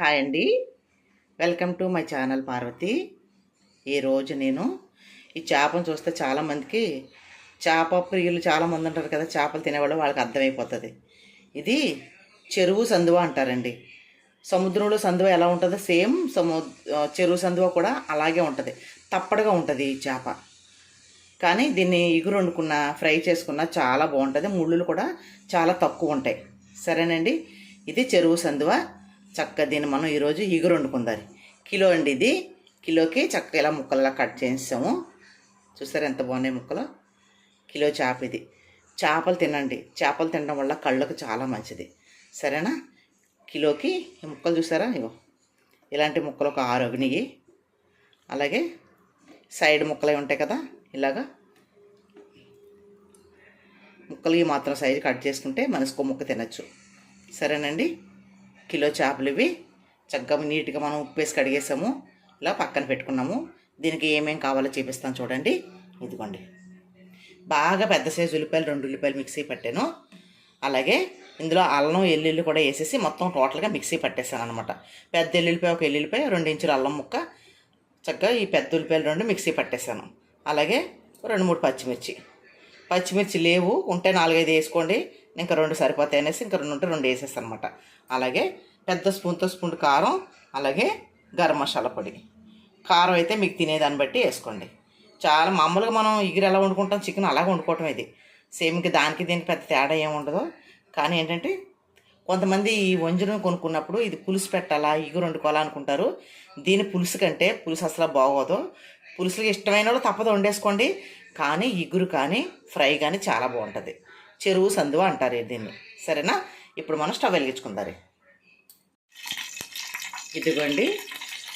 Hi అండి. Welcome to my channel Parvathi. ఈరోజు నేను ఈ చేపను చూస్తే చాలామందికి చేప ప్రియులు చాలామంది ఉంటారు కదా చేపలు తినేవాళ్ళు వాళ్ళకి అర్థమైపోతుంది. ఇది చెరువు సందువ అంటారండి. సముద్రంలో సందువ ఎలా ఉంటుందో సేమ్ సము చెరువు సందువ కూడా అలాగే ఉంటుంది. తప్పడుగా ఉంటుంది ఈ చేప. కానీ దీన్ని ఇగురు వండుకున్న ఫ్రై చేసుకున్న చాలా బాగుంటుంది. ముళ్ళులు కూడా చాలా తక్కువ ఉంటాయి. సరేనండి. ఇది చెరువు సందువ. చక్క దీన్ని మనం ఈరోజు ఇగురు వండుకుందాం. కిలో అండి ఇది. కిలోకి చక్క ఇలా ముక్కల్లా కట్ చేసాము చూసారు ఎంత బాగున్నాయి ముక్కలు? కిలో చేప ఇది. చేపలు తినండి. చేపలు తినడం వల్ల కళ్ళకు చాలా మంచిది. సరేనా? కిలోకి ఈ ముక్కలు చూసారా? ఇగో. ఇలాంటి ముక్కలు ఒక ఆరు అగ్నియి. అలాగే సైడ్ ముక్కలు అవి ఉంటాయి కదా? ఇలాగా. ముక్కలు ఈ మాత్రం సైజు కట్ చేసుకుంటే మనసుకో ముక్క తినచ్చు. సరేనండి? కిలో చేపలు ఇవి. చక్కగా నీట్గా మనం ఉప్పు వేసి కడిగేసాము. ఇలా పక్కన పెట్టుకున్నాము. దీనికి ఏమేమి కావాలో చూపిస్తాను చూడండి. ఇదిగోండి. బాగా పెద్ద సైజు ఉల్లిపాయలు రెండు ఉల్లిపాయలు మిక్సీ పట్టాను. అలాగే ఇందులో అల్లం ఎల్లుల్లి కూడా వేసేసి మొత్తం టోటల్గా మిక్సీ పట్టేసాను అనమాట పెద్ద ఎల్లుల్లిపాయ ఒక ఎల్లుల్లిపాయ రెండు ఇంచుల అల్లం ముక్క. చక్కగా ఈ పెద్ద ఉల్లిపాయలు రెండు మిక్సీ పట్టేసాను అలాగే రెండు మూడు పచ్చిమిర్చి. పచ్చిమిర్చి లేవు. ఉంటే నాలుగైదు వేసుకోండి. ఇంకా రెండు సరిపోతాయి అనేసి ఇంకా రెండు ఉంటే రెండు వేసేస్తాను అనమాట అలాగే పెద్ద స్పూన్తో స్పూన్ కారం అలాగే గరం మసాలా పొడి. కారం అయితే మీకు తినేదాన్ని బట్టి వేసుకోండి. చాలా మామూలుగా మనం ఇగురు ఎలా వండుకుంటాం? చికెన్ అలాగే వండుకోవటం ఇది. సేమ్ దానికి దీనికి పెద్ద తేడా ఏమి ఉండదు. కానీ ఏంటంటే కొంతమంది ఈ వంజనం కొనుక్కున్నప్పుడు ఇది పులుసు పెట్టాలా ఇగురు వండుకోవాలా అనుకుంటారు. దీని పులుసు కంటే పులుసు అసలు బాగోదు. పులుసుకి ఇష్టమైన వాళ్ళు తప్పదు వండేసుకోండి. కానీ ఇగురు కానీ ఫ్రై కానీ చాలా బాగుంటుంది. చెరువు సందువ అంటారు దీన్ని? సరేనా? ఇప్పుడు మనం స్టవ్ వెలిగించుకుందారు ఇదిగోండి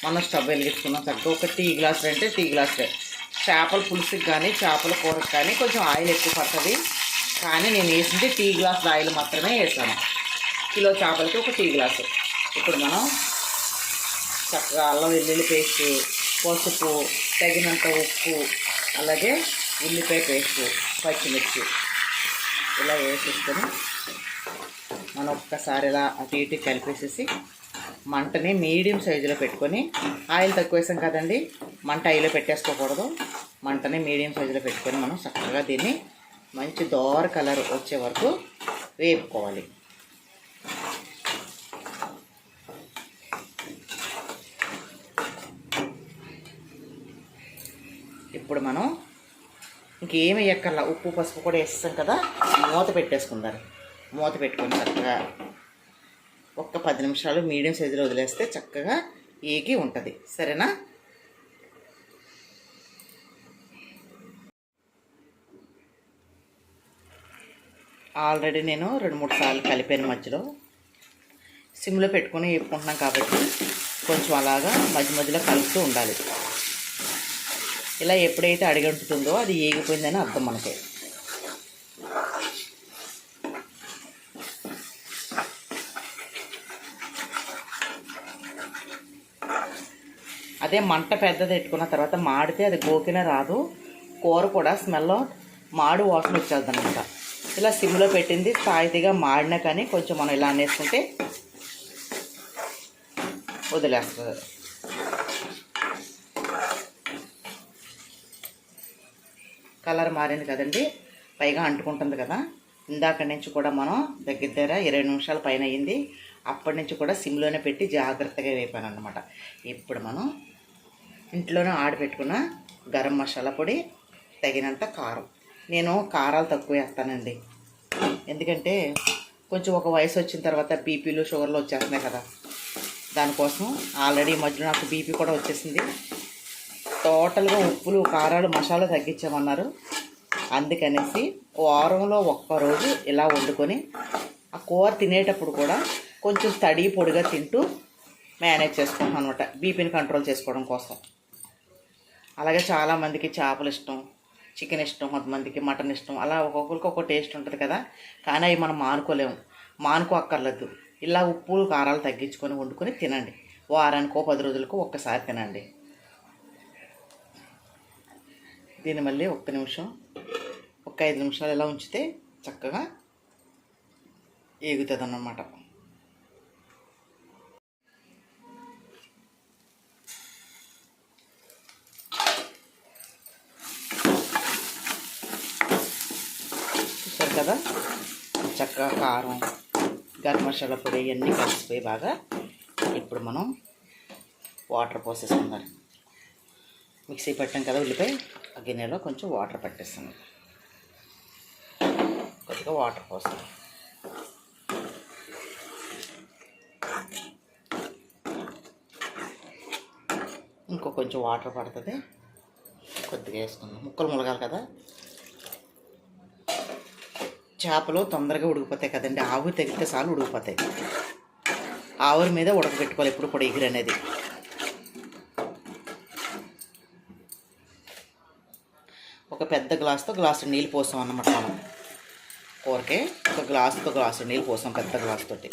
మనం స్టవ్ వెలిగించుకున్నాం. తగ్గ ఒక టీ గ్లాసులు అంటే టీ గ్లాసులే చేపల పులుసుకి కానీ చేపల కూరకు కానీ కొంచెం ఆయిల్ ఎక్కువ పడుతుంది. కానీ నేను వేసింది టీ గ్లాసుల ఆయిల్ మాత్రమే వేసాను. కిలో చేపలకి ఒక టీ గ్లాసు. ఇప్పుడు మనం చక్కగా అల్లం వెల్లుల్లి పేస్ట్ పసుపు తగినంత ఉప్పు అలాగే ఉల్లిపాయ పేస్ట్ పచ్చిమిర్చి. ఇలా వేసేసుకొని మనం ఒక్కసారి ఇలా అటు ఇటు కలిపేసేసి మంటని మీడియం సైజులో పెట్టుకొని ఆయిల్ తక్కువ వేసాం కదండి మంట ఆయిల్లో పెట్టేసుకోకూడదు. మంటని మీడియం సైజులో పెట్టుకొని మనం చక్కగా దీన్ని మంచి దోర కలర్ వచ్చే వరకు వేపుకోవాలి. ఇప్పుడు మనం ఇంకేమి వేయక్కర్లా ఉప్పు పసుపు కూడా వేస్తాం కదా మూత పెట్టేసుకుందారు మూత పెట్టుకొని చక్కగా ఒక్క పది నిమిషాలు మీడియం సైజులో వదిలేస్తే చక్కగా ఏగి ఉంటుంది. సరేనా? ఆల్రెడీ నేను రెండు మూడు సార్లు కలిపాను మధ్యలో. సిమ్లో పెట్టుకొని వేపుకుంటున్నాం కాబట్టి కొంచెం అలాగా మధ్య మధ్యలో కలుపుతూ ఉండాలి. ఇలా ఎప్పుడైతే అడిగంటుతుందో అది ఏగిపోయిందని అర్థం మనకి. అదే మంట పెద్దది పెట్టుకున్న తర్వాత మాడితే అది గోకిన రాదు. కూర కూడా స్మెల్ మాడు వాసన వచ్చేది అనమాట ఇలా సిమ్లో పెట్టింది తాయితీగా మాడినా కానీ కొంచెం మనం ఇలా అనేసుకుంటే వదిలేస్తుంది. కలర్ మారింది కదండి. పైగా అంటుకుంటుంది కదా. ఇందాక నుంచి కూడా మనం దగ్గర దగ్గర ఇరవై నిమిషాల పైన అయ్యింది అప్పటి నుంచి కూడా సిమ్లోనే పెట్టి జాగ్రత్తగా వేపాను అనమాట ఇప్పుడు మనం ఇంట్లోనే ఆడపెట్టుకున్న గరం మసాలా పొడి తగినంత కారం. నేను కారాలు తక్కువ వేస్తానండి. ఎందుకంటే కొంచెం ఒక వయసు వచ్చిన తర్వాత బీపీలు షుగర్లు వచ్చేస్తున్నాయి కదా. దానికోసం ఆల్రెడీ మధ్యలో నాకు బీపీ కూడా వచ్చేసింది. టోటల్గా ఉప్పులు కారాలు మసాలా తగ్గించామన్నారు. అందుకనేసి వారంలో ఒక్కరోజు ఇలా వండుకొని ఆ కూర తినేటప్పుడు కూడా కొంచెం తడి పొడిగా తింటూ మేనేజ్ చేసుకుంటాం అనమాట బీపీని కంట్రోల్ చేసుకోవడం కోసం. అలాగే చాలామందికి చేపలు ఇష్టం చికెన్ ఇష్టం కొంతమందికి మటన్ ఇష్టం. అలా ఒక్కొక్కరికి ఒక్కో టేస్ట్ ఉంటుంది కదా. కానీ అవి మనం మానుకోలేము. మానుకో అక్కర్లేదు. ఇలా ఉప్పు కారాలు తగ్గించుకొని వండుకొని తినండి. వారానికో పది రోజులకు ఒక్కసారి తినండి. దీన్ని మళ్ళీ ఒక్క నిమిషం ఒక ఐదు నిమిషాలు ఇలా ఉంచితే చక్కగా ఏగుతుంది అన్నమాట చూసారు కదా? చక్కగా కారం గరం మసాలా పొడి ఇవన్నీ కలిసిపోయి బాగా ఇప్పుడు మనం వాటర్ పోసేసుకుందాం. మిక్సీ పెట్టాం కదా ఉల్లిపాయ ఆ గిన్నెలో కొంచెం వాటర్ పట్టేస్తాను. కొద్దిగా వాటర్ పోస్తాను. ఇంకో కొంచెం వాటర్ పడుతుంది. కొద్దిగా వేసుకుందాం. ముక్కలు ములగాలి కదా. చేపలు తొందరగా ఉడికిపోతాయి కదండి. ఆవు తెగితే చాలు ఉడికిపోతాయి. ఆవురి మీద ఉడకబెట్టుకోవాలి. ఎప్పుడు కూడా ఎగురు అనేది. ఒక పెద్ద గ్లాస్తో గ్లాసు నీళ్ళు పోసాం అన్నమాట మనం. కూరకే ఒక గ్లాసుతో గ్లాసు నీళ్ళు పోసాం పెద్ద గ్లాస్ తోటి.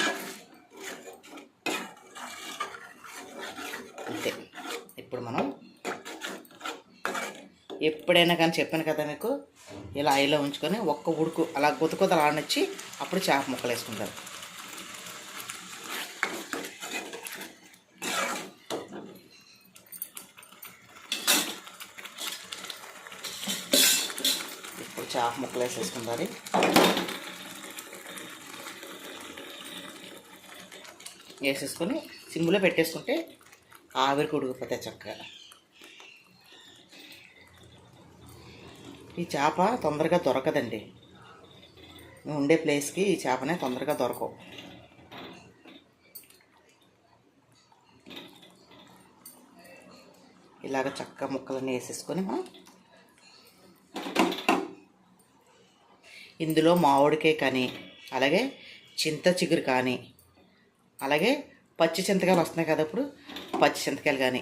అంతే. ఇప్పుడు మనం ఎప్పుడైనా కానీ చెప్పాను కదా మీకు ఇలా ఐలో ఉంచుకొని ఒక్క ఉడుకు అలా కొత్త కొత్త ఆడనిచ్చి అప్పుడు చేప ముక్కలు వేసుకుంటారు ఇప్పుడు చేప ముక్కలు వేసేసుకుంటారు వేసేసుకొని సిమ్లో పెట్టేసుకుంటే ఆవిరికి ఉడికిపోతాయి చక్కగా. ఈ చేప తొందరగా దొరకదండి. ఉండే ప్లేస్కి ఈ చేపనే తొందరగా దొరకవు. ఇలాగ చక్క ముక్కలన్నీ వేసేసుకొని మనం ఇందులో మామిడికాయ కానీ అలాగే చింత చిగురు కానీ అలాగే పచ్చి చింతకాయలు వస్తున్నాయి కదా ఇప్పుడు పచ్చి చింతకాయలు కానీ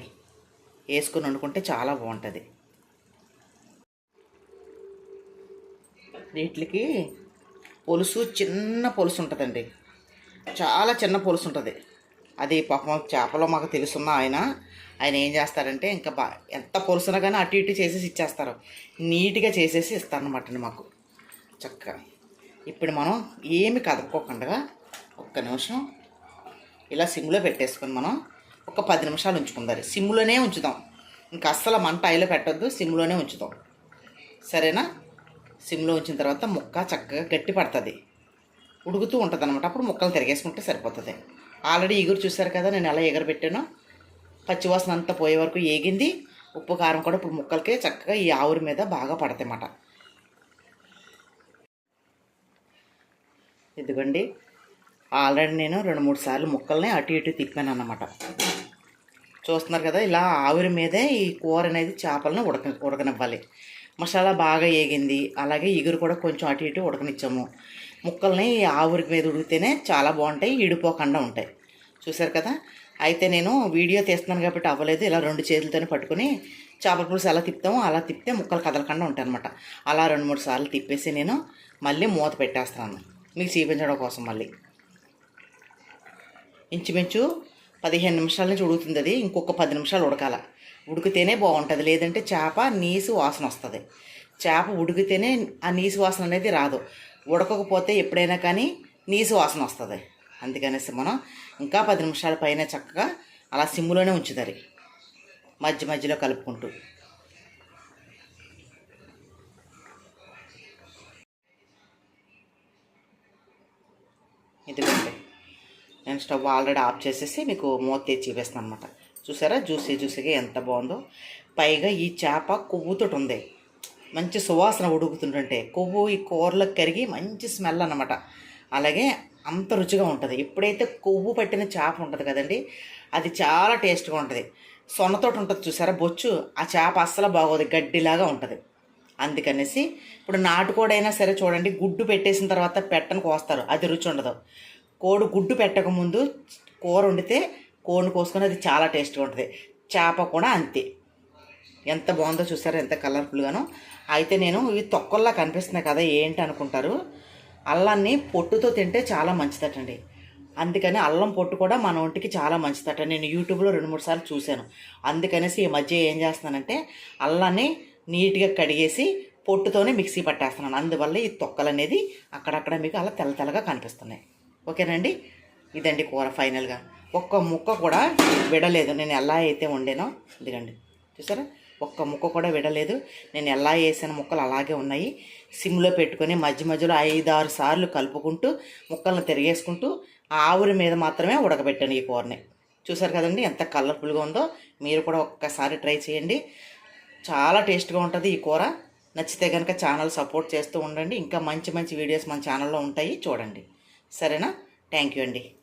వేసుకొని వండుకుంటే చాలా బాగుంటుంది. వీటికి పొలుసు చిన్న పొలుసు ఉంటుందండి. చాలా చిన్న పొలుసు ఉంటుంది. అది పాపం చేపలో మాకు తెలుసున్న ఆయన ఆయన ఏం చేస్తారంటే ఇంకా బా ఎంత పొలుసునా కానీ అటు ఇటు చేసేసి ఇచ్చేస్తారు. నీట్గా చేసేసి ఇస్తారనమాట మాకు. చక్కగా. ఇప్పుడు మనం ఏమి కదపకోకుండా ఒక్క నిమిషం ఇలా సిమ్లో పెట్టేసుకొని మనం ఒక పది నిమిషాలు ఉంచుకుందాం. సిమ్లోనే ఉంచుదాం. ఇంకా అస్సలు మంట ఐలో పెట్టద్దు సిమ్లోనే ఉంచుదాం. సరేనా? సిమ్లో ఉంచిన తర్వాత ముక్క చక్కగా గట్టి పడుతుంది. ఉడుకుతూ ఉంటుంది అనమాట అప్పుడు ముక్కలు తిరిగేసుకుంటే సరిపోతుంది. ఆల్రెడీ ఎగురు చూసారు కదా నేను ఎలా ఎగర పెట్టానో పచ్చివాసన అంతా పోయే వరకు ఏగింది. ఉప్పు కారం కూడా ఇప్పుడు ముక్కలకి చక్కగా ఈ ఆవురి మీద బాగా పడతాయి అన్నమాట ఇదిగోండి. ఆల్రెడీ నేను రెండు మూడు సార్లు ముక్కల్ని అటు ఇటు తిప్పాను అన్నమాట చూస్తున్నారు కదా ఇలా ఆవిరి మీదే ఈ కూర అనేది చేపలను ఉడక ఉడకనివ్వాలి. మసాలా బాగా ఏగింది. అలాగే ఇగురు కూడా కొంచెం అటు ఇటు ఉడకనిచ్చాము. ముక్కల్ని ఈ ఆవిరి మీద ఉడికితేనే చాలా బాగుంటాయి ఇడిపోకుండా ఉంటాయి. చూసారు కదా? అయితే నేను వీడియో తీస్తున్నాను కాబట్టి అవ్వలేదు. ఇలా రెండు చేతులతోనే పట్టుకొని చేపల పులుసు ఎలా తిప్పుతామో అలా తిప్పితే ముక్కలు కదలకుండా ఉంటాయి అనమాట అలా రెండు మూడు సార్లు తిప్పేసి నేను మళ్ళీ మూత పెట్టేస్తాను మీకు చూపించడం కోసం మళ్ళీ. ఇంచుమించు పదిహేను నిమిషాల నుంచి ఉడుకుతుంది అది. ఇంకొక పది నిమిషాలు ఉడకాల. ఉడికితేనే బాగుంటుంది. లేదంటే చేప నీసు వాసన వస్తుంది. చేప ఉడికితేనే ఆ నీసు వాసన అనేది రాదు. ఉడకకపోతే ఎప్పుడైనా కానీ నీసు వాసన వస్తుంది. అందుకనేసి మనం ఇంకా పది నిమిషాల పైన చక్కగా అలా సిమ్లోనే ఉంచుతారు మధ్య మధ్యలో కలుపుకుంటూ. ఇదిగోండి. నేను స్టవ్ ఆల్రెడీ ఆఫ్ చేసేసి మీకు మూత తెచ్చి చూపిస్తాను అనమాట చూసారా? జ్యూసీ జ్యూసీగా ఎంత బాగుందో. పైగా ఈ చేప కొవ్వుతోటి ఉంది. మంచి సువాసన ఉడుకుతుంటుంటే కొవ్వు ఈ కూరలకు కరిగి మంచి స్మెల్ అనమాట అలాగే అంత రుచిగా ఉంటుంది. ఎప్పుడైతే కొవ్వు పట్టిన చేప ఉంటుంది కదండి అది చాలా టేస్ట్గా ఉంటుంది. సొన్నతోటి ఉంటుంది చూసారా? బొచ్చు. ఆ చేప అస్సలు బాగోదు. గడ్డిలాగా ఉంటుంది. అందుకనేసి ఇప్పుడు నాటుకోడైనా సరే చూడండి గుడ్డు పెట్టేసిన తర్వాత పెట్టను కోస్తారు అది రుచి ఉండదు. కోడి గుడ్డు పెట్టకముందు కూర వండితే కోడిని కోసుకొని అది చాలా టేస్ట్గా ఉంటుంది. చేప కూడా అంతే. ఎంత బాగుందో చూసారా ఎంత కలర్ఫుల్గానో. అయితే నేను ఇవి తొక్కల్లా కనిపిస్తున్నాయి కదా ఏంటి అనుకుంటారు? అల్లాన్ని పొట్టుతో తింటే చాలా మంచిదటండి. అందుకని అల్లం పొట్టు కూడా మన ఒంటికి చాలా మంచిదట. నేను యూట్యూబ్లో రెండు మూడు సార్లు చూశాను. అందుకనేసి ఈ మధ్య ఏం చేస్తున్నానంటే అల్లాన్ని నీట్గా కడిగేసి పొట్టుతోనే మిక్సీ పట్టేస్తున్నాను. అందువల్ల ఈ తొక్కలు అనేది అక్కడక్కడ మీకు అలా తెల్ల తెల్లగా కనిపిస్తున్నాయి. ఓకేనండి? ఇదండి కూర ఫైనల్గా. ఒక్క ముక్క కూడా విడలేదు. నేను ఎలా అయితే వండానో ఇదిగండి. చూసారా? ఒక్క ముక్క కూడా విడలేదు. నేను ఎలా వేసిన ముక్కలు అలాగే ఉన్నాయి. సిమ్లో పెట్టుకొని మధ్య మధ్యలో ఐదు ఆరు సార్లు కలుపుకుంటూ ముక్కలను తిరిగేసుకుంటూ ఆవిరి మీద మాత్రమే ఉడకబెట్టాను ఈ కూరని. చూసారు కదండి? ఎంత కలర్ఫుల్గా ఉందో మీరు కూడా ఒక్కసారి ట్రై చేయండి. చాలా టేస్ట్గా ఉంటుంది ఈ కూర. నచ్చితే కనుక ఛానల్ సపోర్ట్ చేస్తూ ఉండండి. ఇంకా మంచి మంచి వీడియోస్ మన ఛానల్లో ఉంటాయి. చూడండి. సరేనా? థ్యాంక్ యూ అండి.